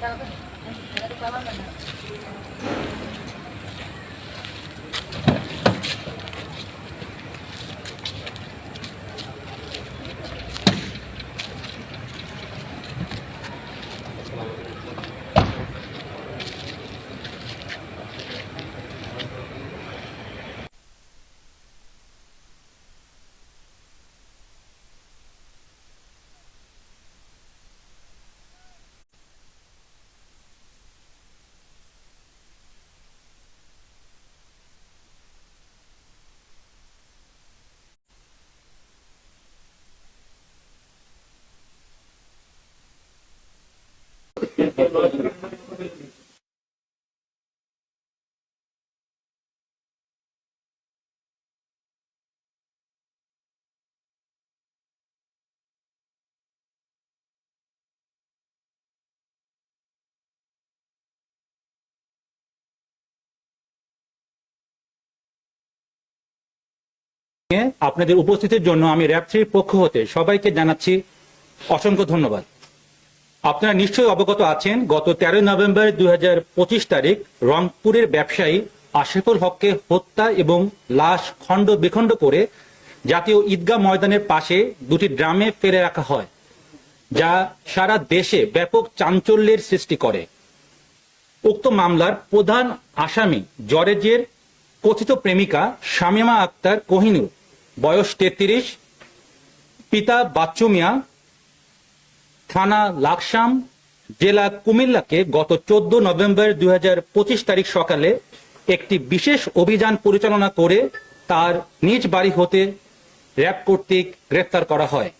எனக்கு கவர் பண்ண আপনাদের উপস্থিতির জন্য আমি র্যাব থ্রির পক্ষ হতে সবাইকে জানাচ্ছি অসংখ্য ধন্যবাদ। আপনারা নিশ্চয়ই অবগত আছেন, গত তেরোই নভেম্বর দুই হাজার পঁচিশ তারিখ রংপুরের ব্যবসায়ী আশিফুল হককে হত্যা এবং লাশ খণ্ড বিখণ্ড করে জাতীয় ঈদগাহ ময়দানের পাশে দুটি ড্রামে ফেলে রাখা হয়, যা সারা দেশে ব্যাপক চাঞ্চল্যের সৃষ্টি করে। উক্ত মামলার প্রধান আসামি জরেজের কথিত প্রেমিকা শামিমা আক্তার কোহিনুর, বয়স তেত্রিশ, পিতা বাচ্চু মিয়া থানা লাকসাম, জেলা কুমিল্লাকে গত চোদ্দ নভেম্বর দুই হাজার পঁচিশ তারিখ সকালে একটি বিশেষ অভিযান পরিচালনা করে তার নিজ বাড়ি হতে র্যাব কর্তৃক গ্রেফতার করা হয়।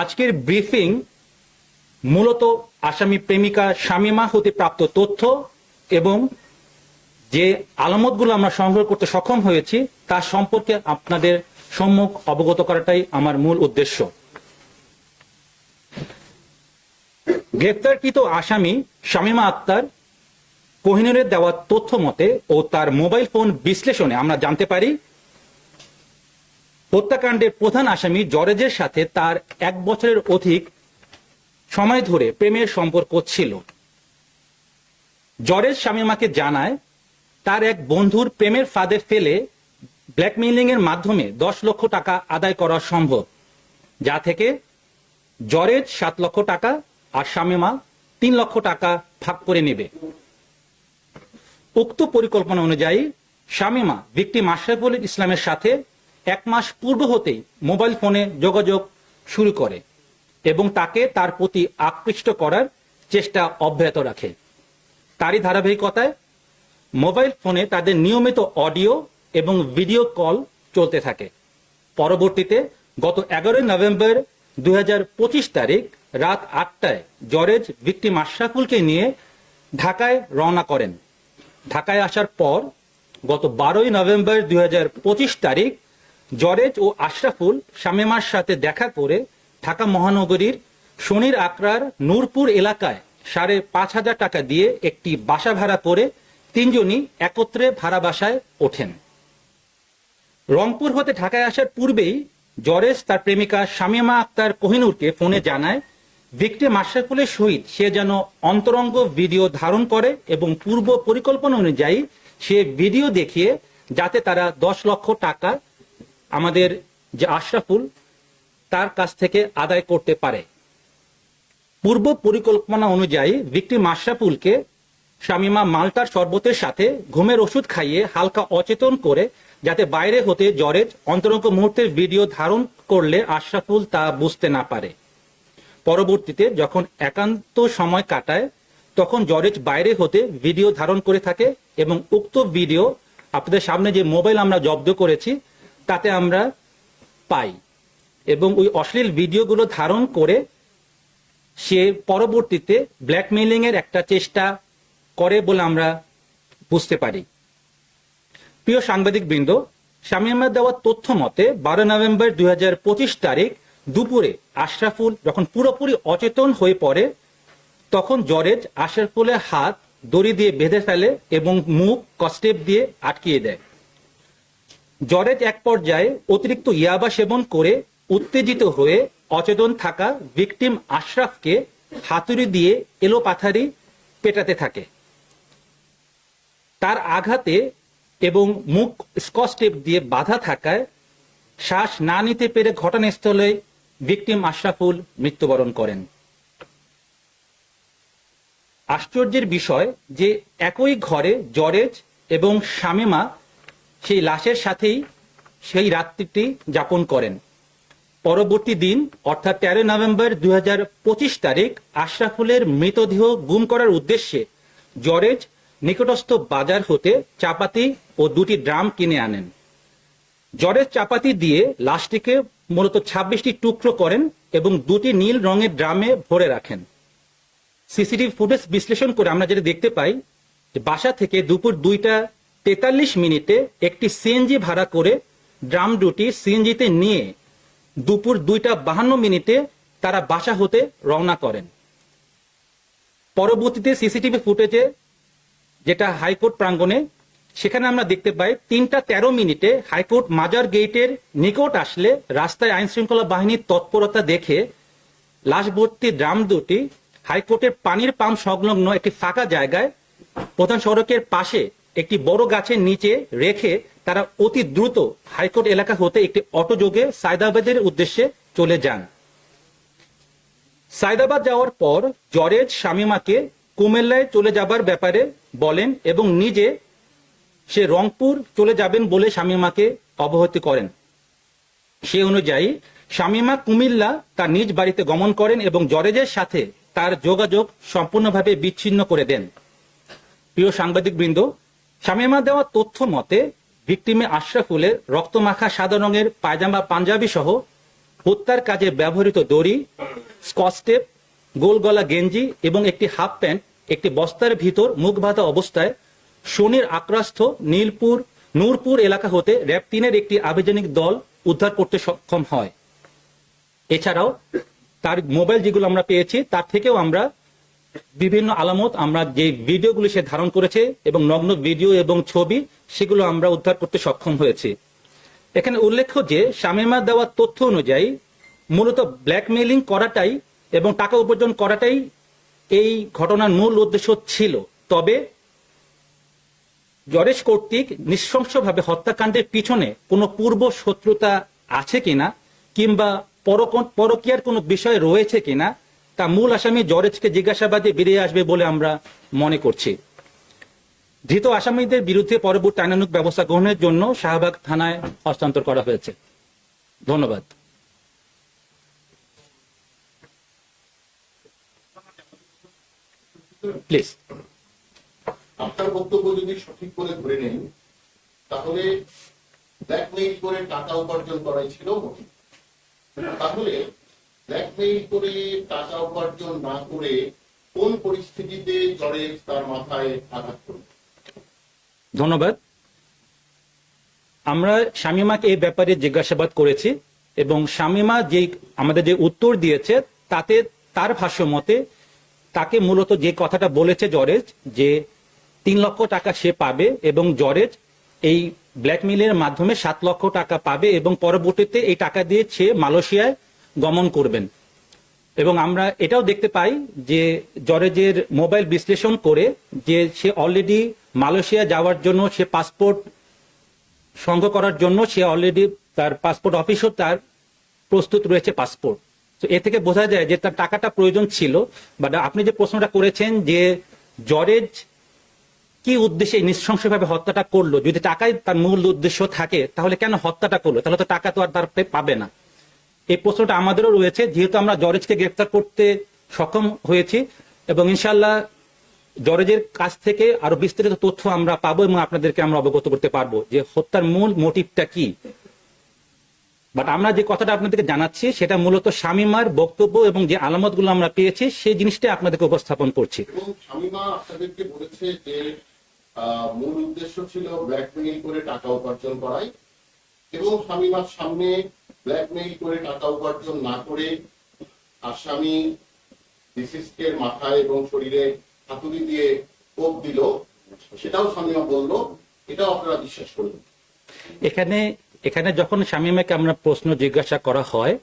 আজকের ব্রিফিং মূলত আসামি প্রেমিকা শামিমা হতে প্রাপ্ত তথ্য এবং যে আলামতগুলো আমরা সংগ্রহ করতে সক্ষম হয়েছি তার সম্পর্কে আপনাদের সম্মুখ অবগত করাটাই আমার মূল উদ্দেশ্য। গ্রেপ্তারকৃত আসামি শামিমা আক্তার কোহিনুরের দেওয়া তথ্য মতে ও তার মোবাইল ফোন বিশ্লেষণে আমরা জানতে পারি, হত্যাকাণ্ডের প্রধান আসামি জরেজের সাথে তার এক বছরের অধিক সময় ধরে প্রেমের সম্পর্ক ছিল। জরেজ শামিমাকে জানায়, তার এক বন্ধুর প্রেমের ফাঁদে ফেলে ব্ল্যাকমেইলিং এর মাধ্যমে দশ লক্ষ টাকা আদায় করা সম্ভব, যা থেকে জরেজ সাত লক্ষ টাকা আর শামিমা তিন লক্ষ টাকা ভাগ করে নেবে। উক্ত পরিকল্পনা অনুযায়ী শামিমা ভিকটিম আশরাফুল ইসলামের সাথে এক মাস পূর্ব হতেই মোবাইল ফোনে যোগাযোগ শুরু করে এবং তাকে তার প্রতি আকৃষ্ট করার চেষ্টা অব্যাহত রাখে। তারই ধারাবাহিকতায় মোবাইল ফোনে তাদের নিয়মিত অডিও এবং ভিডিও কল চলতে থাকে। পরবর্তীতে গত এগারোই নভেম্বর দুই হাজার পঁচিশ তারিখ রাত আটটায় জরেজ ভিক্টিম আশরাফুলকে নিয়ে ঢাকায় রওনা করেন। ঢাকায় আসার পর গত বারোই নভেম্বর দুই হাজার পঁচিশ তারিখ জরেজ ও আশরাফুল শামিমার সাথে দেখা করে ঢাকা মহানগরীর শনির আকরার নূরপুর এলাকায় সাড়ে পাঁচ হাজার টাকা দিয়ে একটি বাসা ভাড়া করে তিনজনই একত্রে ভাড়া বাসায় ওঠেন। রংপুর হতে ঢাকায় আসার পূর্বেই জরেজ তার প্রেমিকা শামিমা আক্তার কোহিনুরকে ফোনে জানায় ভিক্টিম আশরাফুলের সহিত সে যেন অন্তরঙ্গ ভিডিও ধারণ করে এবং পূর্ব পরিকল্পনা অনুযায়ী সে ভিডিও দেখিয়ে যাতে তারা দশ লক্ষ টাকা আমাদের যে আশরাফুল, তার কাছ থেকে আদায় করতে পারে। পূর্ব পরিকল্পনা অনুযায়ী ভিক্টিম আশরাফুলকে শামিমা মালটার শরবতের সাথে ঘুমের ওষুধ খাইয়ে হালকা অচেতন করে যাতে বাইরে হতে জরেজ অন্তরঙ্গ মুহূর্তের ভিডিও ধারণ করলে আশরাফুল তা বুঝতে না পারে। পরবর্তীতে যখন একান্ত সময় কাটায়, তখন জরেজ বাইরে হতে ভিডিও ধারণ করে থাকে এবং উক্ত ভিডিও আপনাদের সামনে যে মোবাইল আমরা জব্দ করেছি, তাতে আমরা পাই এবং ওই অশ্লীল ভিডিওগুলো ধারণ করে সে পরবর্তীতে ব্ল্যাকমেইলিং এর একটা চেষ্টা করে বলে আমরা বুঝতে পারি। প্রিয় সাংবাদিক বৃন্দ শামিমের দেওয়া তথ্য মতে, বারো নভেম্বর দুই হাজার পঁচিশ তারিখ দুপুরে আশরাফুল যখন পুরোপুরি অচেতন হয়ে পড়ে, তখন জরেজ আশরাফুলের হাত দড়ি দিয়ে বেঁধে ফেলে এবং মুখ কস্টেপ দিয়ে আটকিয়ে দেয়। জরেজ এক পর্যায়ে অতিরিক্ত ইয়াবা সেবন করে উত্তেজিত হয়ে অচেতন থাকা ভিকটিম আশরাফকে হাতুড়ি দিয়ে এলো পাথারি পেটাতে থাকে। তার আঘাতে এবং মুখ স্কচ দিয়ে বাধা থাকায় শ্বাস না নিতে পেরে ঘটনাস্থলে ভিকটিম আশরাফুল মৃত্যুবরণ করেন। আশ্চর্যের বিষয় যে একই ঘরে জরেজ এবং শামিমা সেই লাশের সাথেই সেই রাত্রিটি যাপন করেন। পরবর্তী দিন, অর্থাৎ তেরো নভেম্বর দুই হাজার পঁচিশ তারিখ, আশরাফুলের মৃতদেহ গুম করার উদ্দেশ্যে জরেজ নিকটস্থ বাজার হতে চাপাতি ও দুটি ড্রাম কিনে আনেন। জরেজ চাপাতি দিয়ে লাশটিকে মূলত ছাব্বিশটি টুকরো করেন এবং দুটি নীল রঙের ড্রামে ভরে রাখেন। সিসিটিভি ফুটেজ বিশ্লেষণ করে আমরা যেটা দেখতে পাই যে বাসা থেকে দুপুর দুইটা তেতাল্লিশ মিনিটে একটি সিএনজি ভাড়া করে ড্রাম দুটি সিএনজিতে নিয়ে দুপুর দুইটা বাহান্ন মিনিটে তারা বাসা হতে রওনা করেন। পরবর্তীতে সিসিটিভি ফুটেজে যেটা হাইকোর্ট প্রাঙ্গণে সেখানে আমরা দেখতে পাই তিনটা তেরো মিনিটে হাইকোর্ট মাজার গেটের নিকট আসলে রাস্তায় আইন শৃঙ্খলা বাহিনীর তৎপরতা দেখে লাশ ভর্তি ড্রাম দুটি, হাইকোর্টের পানির পাম্প সংলগ্ন একটি ফাঁকা জায়গায় প্রধান সড়কের পাশে একটি বড় গাছের নিচে রেখে তারা অতি দ্রুত হাইকোর্ট এলাকা হতে একটি অটোযোগে সায়দাবাদের উদ্দেশ্যে চলে যান। সায়দাবাদ যাওয়ার পর জরেজ শামিমাকে কুমিল্লায় চলে যাবার ব্যাপারে বলেন এবং নিজে সে রংপুর চলে যাবেন বলে শামিমাকে অবহতি করেন। সে অনুযায়ী, শামিমা কুমিল্লা তার নিজ বাড়িতে গমন করেন এবং জরেজের সাথে তার যোগাযোগ সম্পূর্ণভাবে বিচ্ছিন্ন করে দেন। প্রিয় সাংবাদিক বৃন্দ শামিমা দেওয়া তথ্য মতে, ভিকটিমে আশরাফুলের রক্তমাখা সাদা রঙের পায়জামা পাঞ্জাবি সহ হত্যার কাজে ব্যবহৃত দড়ি স্কচটেপ গোল গলা গেঞ্জি এবং একটি হাফ প্যান্ট, একটি বস্তার ভিতর মুখ বাঁধা অবস্থায় শনির আক্রাস্থ নীলপুর, নূরপুর এলাকা হতে র্যাব তিনের একটি আবেদনিক দল উদ্ধার করতে সক্ষম হয়। এছাড়াও তার মোবাইল যেগুলো আমরা পেয়েছি, তার থেকেও আমরা বিভিন্ন আলামত, আমরা যে ভিডিওগুলো সে ধারণ করেছে এবং নগ্ন ভিডিও এবং ছবি, সেগুলো আমরা উদ্ধার করতে সক্ষম হয়েছি। এখানে উল্লেখ্য যে, শামিমা দেওয়া তথ্য অনুযায়ী মূলত ব্ল্যাকমেইলিং করাটাই এবং টাকা উপার্জন করাটাই এই ঘটনার মূল উদ্দেশ্য ছিল। তবে জরেশ কর্তৃক নৃশংসভাবে হত্যাকাণ্ডের পিছনে কোনো পূর্ব শত্রুতা আছে কিনা, কিংবা পরক- পরকীয়ার কোনো বিষয় রয়েছে কিনা, তা মূল আসামি জরেজকে জিজ্ঞাসাবাদে বেরিয়ে আসবে বলে আমরা মনে করছি। ধৃত আসামিদের বিরুদ্ধে পরবর্তী আইনানুক ব্যবস্থা গ্রহণের জন্য শাহবাগ থানায় হস্তান্তর করা হয়েছে। ধন্যবাদ। প্লিজ আপনার বক্তব্য যদি সঠিক করে ধরে নেন তাহলে ব্ল্যাকমেইল করে টাকা উপার্জন করাই ছিল মোটিভ তাহলে ব্ল্যাকমেইল করে টাকা উপার্জন না করে কোন পরিস্থিতিতে জ্বরে তার মাথায় আঘাত করবে? ধন্যবাদ। আমরা শামিমাকে এই ব্যাপারে জিজ্ঞাসাবাদ করেছি এবং শামিমা যে আমাদের যে উত্তর দিয়েছে, তাতে তার ভাষ্য মতে তাকে মূলত যে কথাটা বলেছে জরেজ, যে তিন লক্ষ টাকা সে পাবে এবং জরেজ এই ব্ল্যাকমেইলের মাধ্যমে সাত লক্ষ টাকা পাবে এবং পরবর্তীতে এই টাকা দিয়ে সে মালয়েশিয়ায় গমন করবেন। এবং আমরা এটাও দেখতে পাই যে জরেজের মোবাইল বিশ্লেষণ করে যে সে অলরেডি মালয়েশিয়া যাওয়ার জন্য সে পাসপোর্ট সংগ্রহ করার জন্য সে অলরেডি তার পাসপোর্ট অফিসও তার প্রস্তুত রয়েছে পাসপোর্ট। তো এ থেকে বোঝা যায় যে তার টাকাটা প্রয়োজন ছিল। বাট আপনি যে প্রশ্নটা করেছেন যে জরেজ কি উদ্দেশ্যে নৃশংসভাবে হত্যাটা করল? যদি টাকাই তার মূল উদ্দেশ্য থাকে, তাহলে কেন হত্যাটা করল? তাহলে তো টাকা তো আর তার পাবে না। এই প্রশ্নটা আমাদেরও রয়েছে, যেহেতু আমরা জরেজকে গ্রেফতার করতে সক্ষম হয়েছি, এবং ইনশাল্লাহ জরেজের কাছ থেকে আরও বিস্তারিত তথ্য আমরা পাবো এবং আপনাদেরকে আমরা অবগত করতে পারব যে হত্যার মূল মোটিভটা কি। বাট আমরা যে কথাটা আপনাদেরকে জানাচ্ছি, সেটা মূলত শামিমার বক্তব্য এবং যে আলামতগুলো আমরা পেয়েছি, সেই জিনিসটাই আপনাদেরকে উপস্থাপন করছি। আপনাদেরকে বলেছে যে মূল উদ্দেশ্য ছিল ব্ল্যাকমেইল করে টাকা উপার্জন করাই এবং শামিমার সামনে ব্ল্যাকমেইল করে টাকা উপার্জন না করে আসামি ডিসিস্টের মাথায় এবং শরীরে হাতুড়ি দিয়ে কোপ দিল, সেটাও শামিমা বলল, এটাও আপনারা বিশ্বাস করবেন এখানে এখানে যখন শামিমাকে আমরা প্রশ্ন জিজ্ঞাসা করা হয়,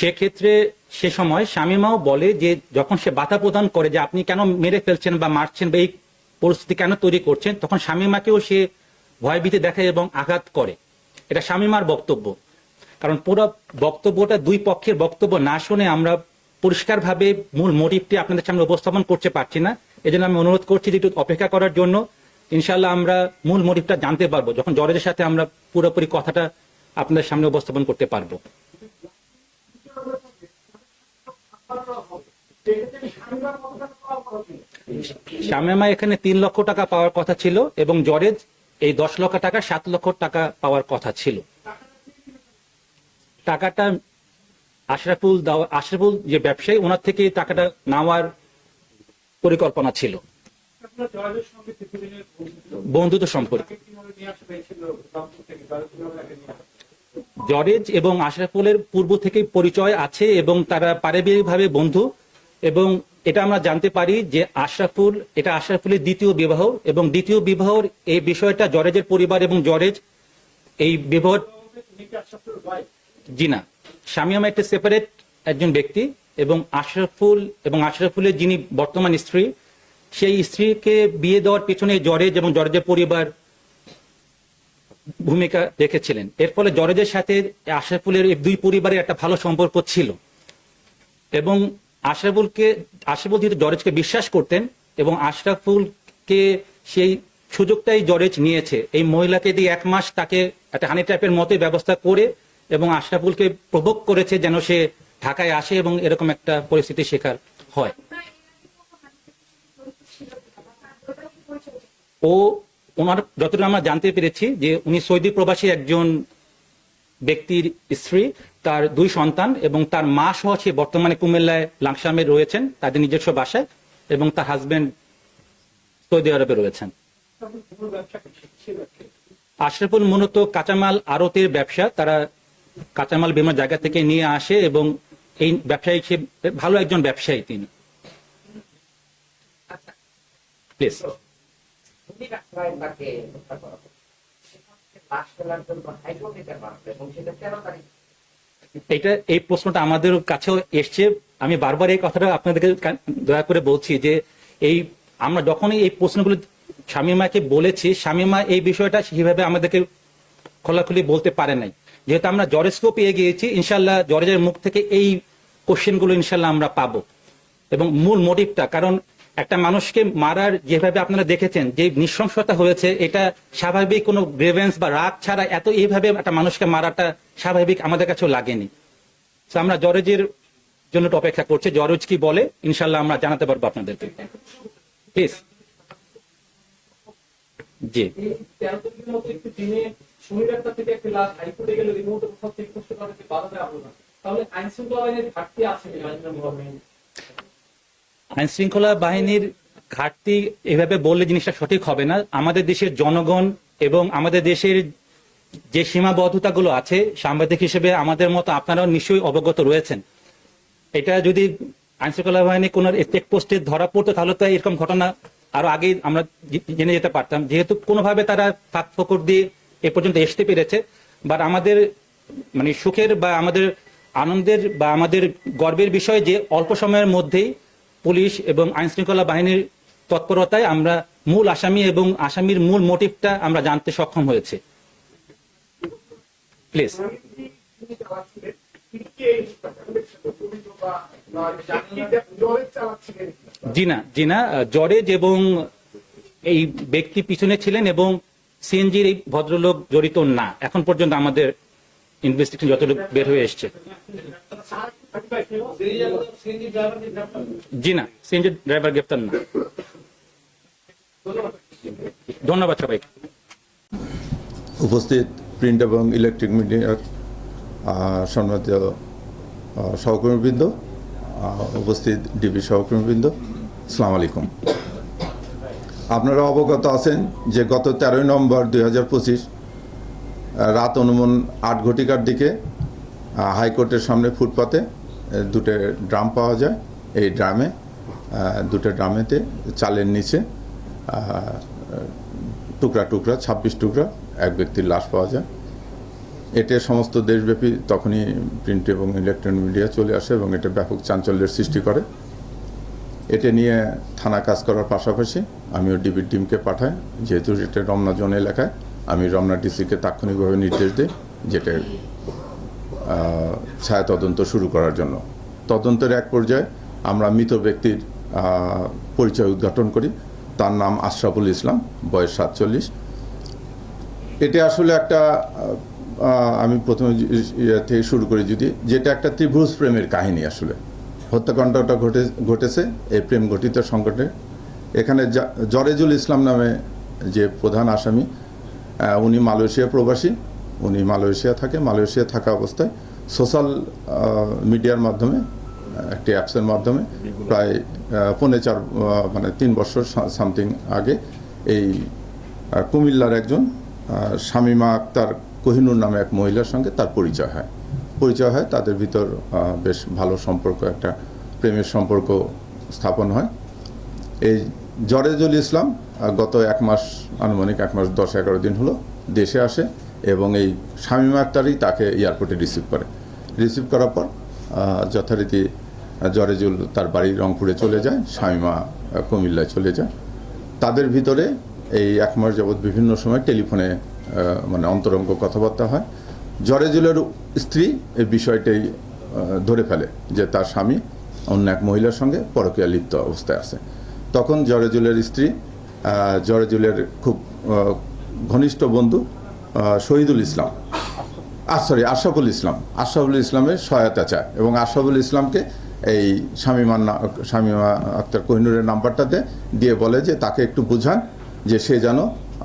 সেক্ষেত্রে সে সময় শামিমাও বলে যে যখন সে বাধা প্রদান করে যে আপনি কেন মেরে ফেলছেন বা মারছেন বা এই পরিস্থিতি কেন তৈরি করছেন? তখন শামিমাকেও সে ভয়ভীতি দেখায় এবং আঘাত করে। এটা শামিমার বক্তব্য। কারণ পুরো বক্তব্যটা দুই পক্ষের বক্তব্য না শুনে আমরা পরিষ্কারভাবে মূল মোটিভটি আপনাদের সামনে উপস্থাপন করতে পারছি না। এজন্য আমি অনুরোধ করছি যে একটু অপেক্ষা করার জন্য ইনশাল্লাহ আমরা মূল মোটিভটা জানতে পারব, যখন জরের সাথে আমরা পুরোপুরি কথাটা আপনাদের সামনে উপস্থাপন করতে পারব। শামেমা এখানে তিন লক্ষ টাকা পাওয়ার কথা ছিল এবং জরেজ এই দশ লক্ষ টাকা, সাত লক্ষ টাকা পাওয়ার কথা ছিল টাকাটা আশরাফুল দাও- আশরাফুল যে ব্যবসায়ী, ওনার থেকে টাকাটা নেওয়ার পরিকল্পনা ছিল বন্ধুত্ব। সম্পর্ক? জরেজ এবং আশরাফুলের পূর্ব থেকেই পরিচয় আছে এবং তারা পারিবারিকভাবে বন্ধু এবং এটা আমরা জানতে পারি যে আশরাফুল, এটা আশরাফুলের দ্বিতীয় বিবাহ এবং দ্বিতীয় বিবাহর এই বিষয়টা জরেজের পরিবার এবং জরেজ এই বিবাহ? জি না শামিয়ামা একটা সেপারেট একজন ব্যক্তি এবং আশরাফুল এবং আশরাফুলের যিনি বর্তমান স্ত্রী, সেই স্ত্রীকে বিয়ে দেওয়ার পেছনে জরেজ এবং জরেজের পরিবার ভূমিকা রেখেছিলেন এর ফলে জরেজের সাথে আশরাফুলের দুই পরিবারের একটা ভালো সম্পর্ক ছিল এবং আশরাফুলকে, আশরাফুল যেহেতু জরেজকে বিশ্বাস করতেন এবং আশরাফুলকে সেই সুযোগটাই জরেজ নিয়েছে। এই মহিলাকে দিয়ে এক মাস তাকে একটা হানি ট্র্যাপের মতোই ব্যবস্থা করে এবং আশরাফুলকে প্রভোগ করেছে যেন সে ঢাকায় আসে এবং এরকম একটা পরিস্থিতি শেখার হয়। ও, ওনার যতটা আমরা জানতে পেরেছি যে উনি সৌদি প্রবাসী একজন ব্যক্তির স্ত্রী। তার দুই সন্তান এবং তার মা সহ সে বর্তমানে কুমিল্লায় লাংসামে রয়েছেন, তাদের নিজস্ব বাসায় এবং তার হাজবেন্ড সৌদি আরবে রয়েছেন? আশরাফুল মূলত কাঁচামাল আড়তের ব্যবসা, তারা কাঁচামাল বিভিন্ন জায়গা থেকে নিয়ে আসে এবং এই ব্যবসায়ী সে ভালো একজন ব্যবসায়ী তিনি। প্লিজ এটা, এই প্রশ্নটা আমাদের কাছেও এসছে। আমি বারবার এই কথাটা আপনাদেরকে দয়া করে বলছি যে এই, আমরা যখনই এই প্রশ্নগুলো শামিমাকে বলেছি, শামিমা এই বিষয়টা সেভাবে আমাদেরকে খোলাখুলি বলতে পারে নাই। যেহেতু আমরা জরেজকেও পেয়ে গিয়েছি ইনশাল্লাহ জরেজের মুখ থেকে এই কোশ্চেনগুলো ইনশাল্লাহ আমরা পাবো। এবং মূল মোটিভটা কারণ একটা মানুষকে মারার যেভাবে আপনারা দেখেছেন, যে নৃশংসতা হয়েছে, এটা স্বাভাবিক কোনো গ্রেভেন্স বা রাগ ছাড়া এত এইভাবে একটা মানুষকে মারাটা স্বাভাবিক আমাদের কাছেও লাগেনি। তো আমরা জরেজের জন্য অপেক্ষা করছি। জরজ কি বলে ইনশাল্লাহ আমরা জানাতে পারব আপনাদেরকে। প্লিজ জি। তাহলে আইনের ঘাটতি আছে? আইন শৃঙ্খলা বাহিনীর ঘাটতি এভাবে বললে জিনিসটা সঠিক হবে না। আমাদের দেশের জনগণ এবং আমাদের দেশের যে সীমাবদ্ধতাগুলো আছে, সাংবাদিক হিসেবে আমাদের মতো আপনারাও নিশ্চয়ই অবগত রয়েছেন। এটা যদি আইন শৃঙ্খলা বাহিনী কোন চেকপোস্টে ধরা পড়তো, তাহলে তো এরকম ঘটনা আরও আগে আমরা জেনে যেতে পারতাম। যেহেতু কোনোভাবে তারা ফাঁক ফকর দিয়ে এ পর্যন্ত আসতে পেরেছে বাট আমাদের মানে সুখের বা আমাদের আনন্দের বা আমাদের গর্বের বিষয় যে অল্প সময়ের মধ্যেই পুলিশ এবং আইন শৃঙ্খলা বাহিনীর তৎপরতায় আমরা মূল আসামি এবং আসামির মূল মোটিভটা আমরা জানতে সক্ষম হয়েছে। প্লিজ তিনি চালাচ্ছিলেন তিনি কে এই হত্যাকাণ্ডের সাথে জড়িত বা বা ব্যক্তিটা জলে চালাচ্ছিলেন জি না জি না জরেজ এবং এই ব্যক্তি পিছনে ছিলেন এবং সিএনজির এই ভদ্রলোক জড়িত না। এখন পর্যন্ত আমাদের ইনভেস্টিগেশন যতটুকু বের হয়ে এসছে। জি না, সিএনজি ড্রাইভার গ্রেপ্তার না। ধন্যবাদ সবাইকে। উপস্থিত প্রিন্ট এবং ইলেকট্রিক মিডিয়ার সম্মানিত সহকর্মীবৃন্দ উপস্থিত ডিবি সহকর্মীবৃন্দ সালাম আলাইকুম। আপনারা অবগত আছেন যে গত তেরোই নভেম্বর দুই হাজার পঁচিশ রাত অনুমান আট ঘটিকার দিকে হাইকোর্টের সামনে ফুটপাতে দুটো ড্রাম পাওয়া যায় এই ড্রামে। দুটো ড্রামেতে চালের নিচে টুকরা টুকরা, ছাব্বিশ টুকরা এক ব্যক্তির লাশ পাওয়া যায়। এতে সমস্ত দেশব্যাপী তখনই প্রিন্ট এবং ইলেকট্রনিক মিডিয়া চলে আসে এবং এটা ব্যাপক চাঞ্চল্যের সৃষ্টি করে। এটা নিয়ে থানা কাজ করার পাশাপাশি আমিও ডিবির টিমকে পাঠাই। যেহেতু এটা রমনা জোন এলাকায়, আমি রমনা ডিসিকে তাৎক্ষণিকভাবে নির্দেশ দিই, যেটা ছায়া তদন্ত শুরু করার জন্য। তদন্তের এক পর্যায়ে আমরা মৃত ব্যক্তির পরিচয় উদ্ঘাটন করি। তার নাম আশরাফুল ইসলাম, বয়স সাতচল্লিশ। এটা আসলে একটা আমি প্রথমে থেকে শুরু করি যদি, যেটা একটা ত্রিভুজ প্রেমের কাহিনী আসলে। হত্যাকাণ্ডটা ঘটে, ঘটেছে, এই প্রেম ঘটিত সংকটে। এখানে জরেজুল ইসলাম নামে যে প্রধান আসামি উনি মালয়েশিয়া প্রবাসী। উনি মালয়েশিয়া থাকে। মালয়েশিয়া থাকা অবস্থায় সোশ্যাল মিডিয়ার মাধ্যমে একটি অ্যাপসের মাধ্যমে প্রায় পৌনে চার মানে তিন বছর সামথিং আগে এই কুমিল্লার একজন শামীমা আক্তার কোহিনুর নামে এক মহিলার সঙ্গে তার পরিচয় হয়। পরিচয় হয় তাদের ভিতর বেশ ভালো সম্পর্ক একটা প্রেমের সম্পর্ক স্থাপন হয়। এই জরেজুল ইসলাম গত এক মাস আনুমানিক এক মাস দশ এগারো দিন হলো দেশে আসে। এবং এই শামীমা আক্তারই তাকে এয়ারপোর্টে রিসিভ করে। রিসিভ করার পর যথারীতি জরেজুল তার বাড়ি রংপুরে চলে যায় শামীমা কুমিল্লায় চলে যায়। তাদের ভিতরে এই এক মাস যাবৎ বিভিন্ন সময় টেলিফোনে মানে অন্তরঙ্গ কথাবার্তা হয়। জরেজুলের স্ত্রী এই বিষয়টাই ধরে ফেলে যে তার স্বামী অন্য এক মহিলার সঙ্গে পরকীয়া লিপ্ত অবস্থায় আছে। তখন জরেজুলের স্ত্রী জরেজুলের খুব ঘনিষ্ঠ বন্ধু শহীদুল ইসলাম। আর সরি আশরাফুল ইসলাম। আশরাফুল ইসলামের সহায়তা চায় এবং আশরাফুল ইসলামকে এই শামিমান শামিমা আক্তার কোহিনুরের নাম্বারটাতে দিয়ে বলে যে তাকে একটু বুঝান যে সে যেন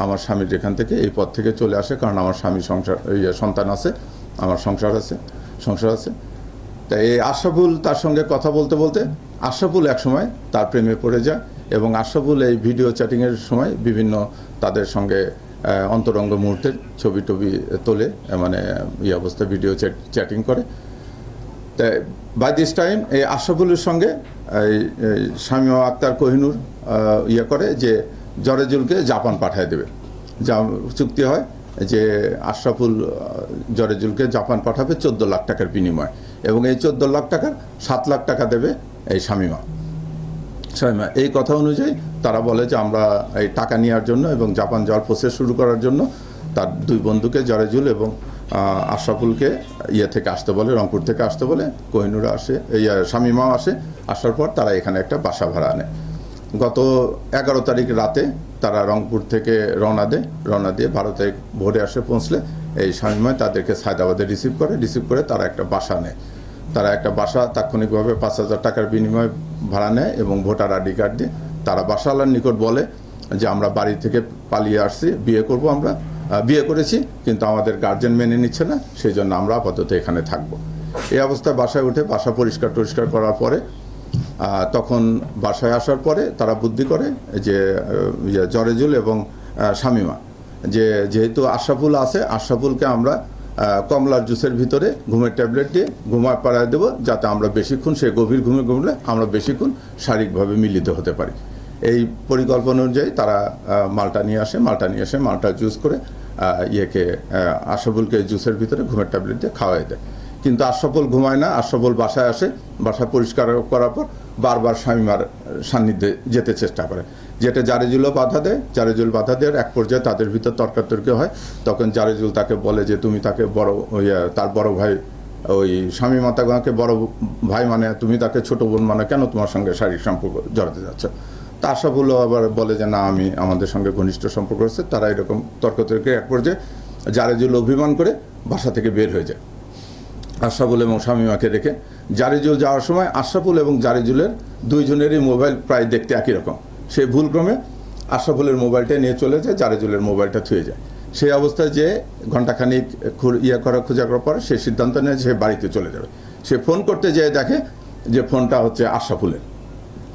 আমার স্বামীর এখান থেকে এই পথ থেকে চলে আসে, কারণ আমার স্বামী সংসার সন্তান আছে, আমার সংসার আছে সংসার আছে। তাই এই আশরাফুল তার সঙ্গে কথা বলতে বলতে আশরাফুল একসময় তার প্রেমে পড়ে যায় এবং আশরাফুল এই ভিডিও চ্যাটিংয়ের সময় বিভিন্ন তাদের সঙ্গে অন্তরঙ্গ মুহূর্তের ছবি টবি তোলে মানে এই অবস্থায় ভিডিও চ্যাটিং করে। তাই বাই দিস টাইম এই আশরাফুলের সঙ্গে, এই শামীমা আক্তার কোহিনুর ইয়ে করে যে জরেজুলকে জাপান পাঠিয়ে দেবে। যা চুক্তি হয় যে আশরাফুল জরেজুলকে জাপান পাঠাবে চোদ্দ লাখ টাকার বিনিময়। এবং এই চোদ্দ লাখ টাকার সাত লাখ টাকা দেবে এই শামীমা শামীমা এই কথা অনুযায়ী তারা বলে যে আমরা এই টাকা নেওয়ার জন্য এবং জাপান যাওয়ার প্রসেস শুরু করার জন্য তার দুই বন্ধুকে জরেজুল এবং আশরাফুলকে ইয়ে থেকে আসতে বলে, রংপুর থেকে আসতে বলে কোহিনুরা আসে, এই শামীমাও আসে। আসার পর তারা এখানে একটা বাসা ভাড়া আনে। গত এগারো তারিখ রাতে তারা রংপুর থেকে রওনা দেয়। রওনা দিয়ে তারিখ ভোরে আসে পৌঁছলে এই শামীমায় তাদেরকে সায়দাবাদে রিসিভ করে। রিসিভ করে তারা একটা বাসা নেয়। তারা একটা বাসা তাৎক্ষণিকভাবে পাঁচ হাজার টাকার বিনিময়ে ভাড়া নেয় এবং ভোটার আইডি কার্ড দিয়ে তারা বাসাওয়ালার নিকট বলে যে আমরা বাড়ি থেকে পালিয়ে আসছি বিয়ে করব আমরা। বিয়ে করেছি কিন্তু আমাদের গার্জেন মেনে নিচ্ছে না সেই জন্য আমরা আপাতত এখানে থাকব। এই অবস্থায় বাসায় উঠে বাসা পরিষ্কার টরিষ্কার করার পরে তখন বাসায় আসার পরে তারা বুদ্ধি করে যে ইয়ে, জরেজুল এবং শামীমা যে যেহেতু আশরাফুল আছে আশরাফুলকে আমরা কমলার জুসের ভিতরে ঘুমের ট্যাবলেট দিয়ে ঘুমায় পাড়ায় দেবো যাতে আমরা বেশিক্ষণ সে গভীর ঘুমে ঘুমলে আমরা বেশিক্ষণ শারীরিকভাবে মিলিত হতে পারি। এই পরিকল্পনা অনুযায়ী তারা মালটা নিয়ে আসে মালটা নিয়ে আসে মালটা জুস করে ইয়েকে আহ, আশরাফুলকে জুসের ভিতরে ঘুমের ট্যাবলেট দিয়ে খাওয়াই দেয়। কিন্তু আশরাফুল ঘুমায় না আশরাফুল বাসায় আসে বাসায় পরিষ্কার করার পর বারবার স্বামীমার সান্নিধ্যে যেতে চেষ্টা করে। যেটা জারেজুলও বাধা দেয় জারেজুল বাধা দেওয়ার এক পর্যায়ে তাদের ভিতর তর্কাতর্কি হয়। তখন জারেজুল তাকে বলে যে তুমি তাকে বড় ইয়ে, তার বড় ভাই ওই স্বামী মাতাগাকে বড় ভাই মানে তুমি তাকে ছোট বোন মানে কেন তোমার সঙ্গে শারীরিক সম্পর্ক জড়াতে যাচ্ছ? তা আশরাফুলও আবার বলে যে না আমি আমাদের সঙ্গে ঘনিষ্ঠ সম্পর্ক আছে তারা এরকম তর্কতর্কি এক পর্যায়ে জারেজুল অভিমান করে বাসা থেকে বের হয়ে যায়। আশরাফুল এবং শামিমাকে রেখে জারিজুল যাওয়ার সময় আশরাফুল এবং জারিজুলের দুইজনেরই মোবাইল প্রায় দেখতে একই রকম। সে ভুলক্রমে আশরাফুলের মোবাইলটা নিয়ে চলে যায়, জারিজুলের মোবাইলটা থুয়ে যায়। সেই অবস্থায় যে ঘন্টাখানিক ইয়ে করা খোঁজা করার পর সে সিদ্ধান্ত নেয় সে বাড়িতে চলে যাবে। সে ফোন করতে যেয়ে দেখে যে ফোনটা হচ্ছে আশরাফুলের।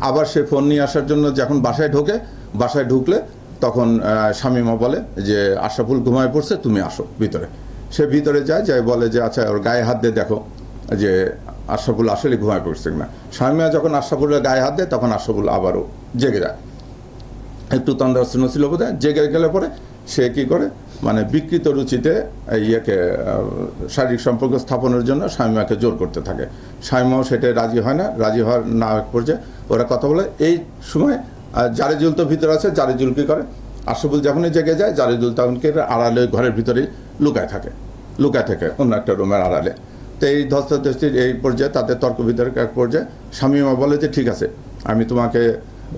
আবার সে ফোন নিয়ে আসার জন্য যখন বাসায় ঢোকে, বাসায় ঢুকলে তখন শামীমা বলে যে, আশরাফুল ঘুমায় পড়ছে, তুমি আসো ভিতরে। সে ভিতরে যায় যাই বলে যে আচ্ছা ওর গায়ে হাত দিয়ে দেখো যে আশরাফুল আসলে ঘুমায় পড়ছে কিনা শামীমা যখন আশরাফুলের গায়ে হাত দেয়, তখন আশরাফুল আবারও জেগে যায়। একটু তন্দ্রাচ্ছন্ন ছিল বোধ হয় জেগে গেলে পরে সে কি করে? মানে বিকৃত রুচিতে ইয়েকে শারীরিক সম্পর্ক স্থাপনের জন্য স্বামীমাকে জোর করতে থাকে। স্বামীমাও সেটা রাজি হয় না, রাজি হওয়ার না এক পর্যায়ে ওরা কথা বলে। এই সময় জারেজুল তো ভিতরে আছে, জারেজুল কি করে? আশরাফুল যখনই জেগে যায়, জারেজুল তখনকে আড়ালে ঘরের ভিতরেই লুকায় থাকে। লুকায় থাকে অন্য একটা রুমের আড়ালে। তো এই ধস্তাধস্তির এই পর্যায়ে তাদের তর্ক বিতর্ক এক পর্যায়ে। স্বামীমা বলে যে ঠিক আছে আমি তোমাকে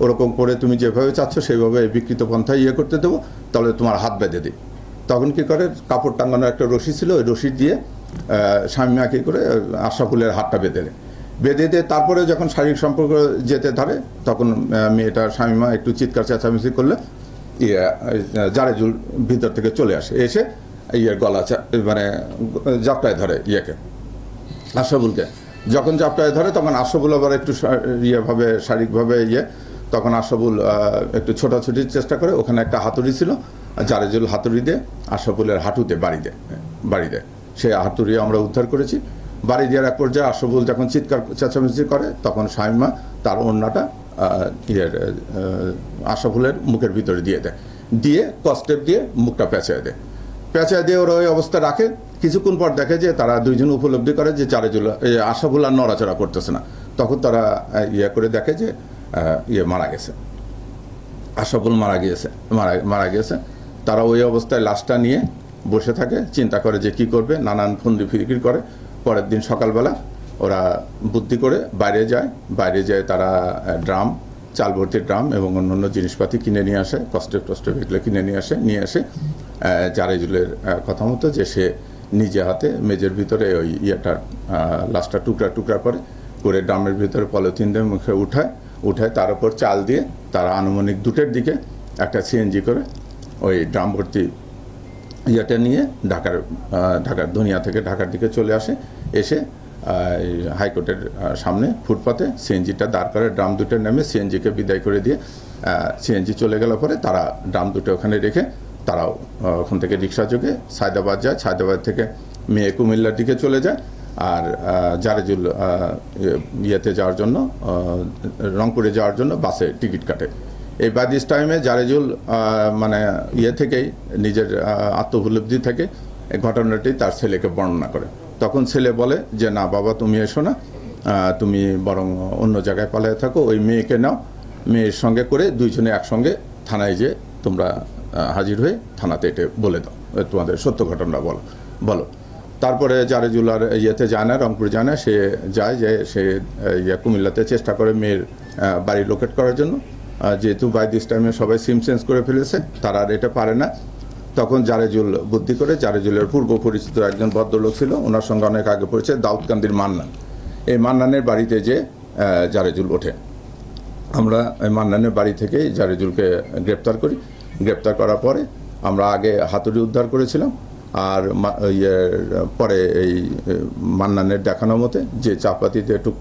ওরকম করে তুমি যেভাবে চাচ্ছ সেইভাবে বিকৃত পন্থায় ইয়ে করতে দেবো তাহলে তোমার হাত বেঁধে দিই। তখন কি করে কাপড় টাঙানো একটা রশি ছিল ওই রশি দিয়ে স্বামীমা কী করে আহ, আশরাফুলের হাতটা বেঁধে দেয়। বেঁধে দিয়ে তারপরে যখন শারীরিক সম্পর্ক যেতে ধরে তখন মেয়েটা স্বামীমা একটু চিৎকার চেঁচামেচি করলে ইয়ে জারেজুল ভিতর থেকে চলে আসে। এসে ইয়ের গলা মানে জাপটায় ধরে ইয়েকে। আশরাফুলকে যখন জাপটায় ধরে তখন আশরাফুল আবার একটু ইয়েভাবে শারীরিকভাবে ইয়ে তখন আশাবুল একটু ছোটাছুটির চেষ্টা করে ওখানে একটা হাতুড়ি ছিল জারেজুল হাতুড়ি দিয়ে আশাবুলের হাঁটুতে বাড়ি দেয় বাড়ি দেয় সেই হাতুড়ি আমরা উদ্ধার করেছি। বাড়ি দেওয়ার এক পর্যায়ে আশরাফুল যখন চিৎকার চেঁচামেচি করে তখন শামিমা তার অন্যটা ইয়ের আহ, আশরাফুলের মুখের ভিতরে দিয়ে দেয়। দিয়ে কস্টেপ দিয়ে মুখটা পেঁচায় দেয়। পেঁচা দিয়ে ওরা ওই অবস্থা রাখে কিছুক্ষণ পর দেখে যে তারা দুইজন উপলব্ধি করে যে চারেজুল আশাফুল আর নড়াচড়া করতেছে না। তখন তারা ইয়ে করে দেখে যে ইয়ে মারা গেছে। আশাফুল মারা গিয়েছে, মারা মারা গিয়েছে। তারা ওই অবস্থায় লাশটা নিয়ে বসে থাকে, চিন্তা করে যে কি করবে, নানান ফন্দি ফিরিকির করে। পরের দিন সকালবেলা ওরা বুদ্ধি করে বাইরে যায়। বাইরে যায় তারা ড্রাম চাল ভর্তি ড্রাম এবং অন্যান্য জিনিসপাতি কিনে নিয়ে আসে কষ্টে টস্টে এগুলো কিনে নিয়ে আসে নিয়ে আসে জারেজুলের কথা মতো যে সে নিজে হাতে মেজের ভিতরে ওই ইয়েটার আহ, লাশটা টুকরা টুকরা করে করে ড্রামের ভিতরে পলিথিন দিয়ে মুখে উঠায় উঠায় তার উপর চাল দিয়ে তারা আনুমানিক দুটের দিকে একটা সিএনজি করে ওই ড্রাম ভর্তি ইয়েটা নিয়ে ঢাকার ঢাকার দুনিয়া থেকে ঢাকার দিকে চলে আসে। এসে হাইকোর্টের সামনে ফুটপাতে সিএনজিটা দাঁড় করে ড্রাম দুটো নেমে সিএনজিকে বিদায় করে দিয়ে সিএনজি চলে গেল পরে তারা ড্রাম দুটো ওখানে রেখে তারাও ওখান থেকে রিক্সা যোগে সায়দাবাদ যায় সায়দাবাদ থেকে মেয়ে কুমিল্লার দিকে চলে যায় আর জারেজুল ইয়ে- ইয়েতে যাওয়ার জন্য রংপুরে যাওয়ার জন্য বাসে টিকিট কাটে। এই বাদিস টাইমে জারেজুল মানে ইয়ে থেকেই নিজের আহ, আত্মোপলব্ধি থেকে এই ঘটনাটি তার ছেলেকে বর্ণনা করে। তখন ছেলে বলে যে না বাবা তুমি এসো না। তুমি বরং অন্য জায়গায় পালিয়ে থাকো ওই মেয়েকে নাও। মেয়ের সঙ্গে করে দুইজনে একসঙ্গে থানায় যে তোমরা হাজির হয়ে থানাতে এটা বলে দাও। তোমাদের সত্য ঘটনা বলো। বলো। তারপরে জারেজুল আর ইয়েতে যায় না, রংপুর যায় না, সে যায়, যে সে ইয়ে কুমিল্লাতে চেষ্টা করে মেয়ের বাড়ি লোকেট করার জন্য। যেহেতু বাই দিস টাইমে সবাই সিম চেঞ্জ করে ফেলেছে, তারা আর এটা পারে না। তখন জারেজুল বুদ্ধি করে জারেজুলের পূর্ব পরিচিত একজন ভদ্রলোক ছিল, ওনার সঙ্গে অনেক আগে পড়েছে দাউদকান্দির মান্নান। এই মান্নানের বাড়িতে যে জারেজুল ওঠে। আমরা এই মান্নানের বাড়ি থেকেই জারেজুলকে গ্রেপ্তার করি। গ্রেপ্তার করার পরে আমরা আগে হাতুড়ি উদ্ধার করেছিলাম আর ইয়ে পরে এই মান্নানের দেখানো মতে যে চাপাতিতে টুক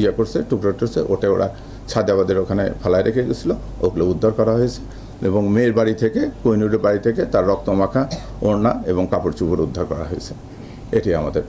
ইয়ে করছে, টুকরো টুকছে ওটা ওরা ছাদাবাদের ওখানে ফেলায় রেখে গেছিল, ওগুলো উদ্ধার করা হয়েছে। এবং মেয়ের বাড়ি থেকে, কৈনুরের বাড়ি থেকে তার রক্তমাখা, ওড়না এবং কাপড় চোপড় উদ্ধার করা হয়েছে। এটি আমাদের।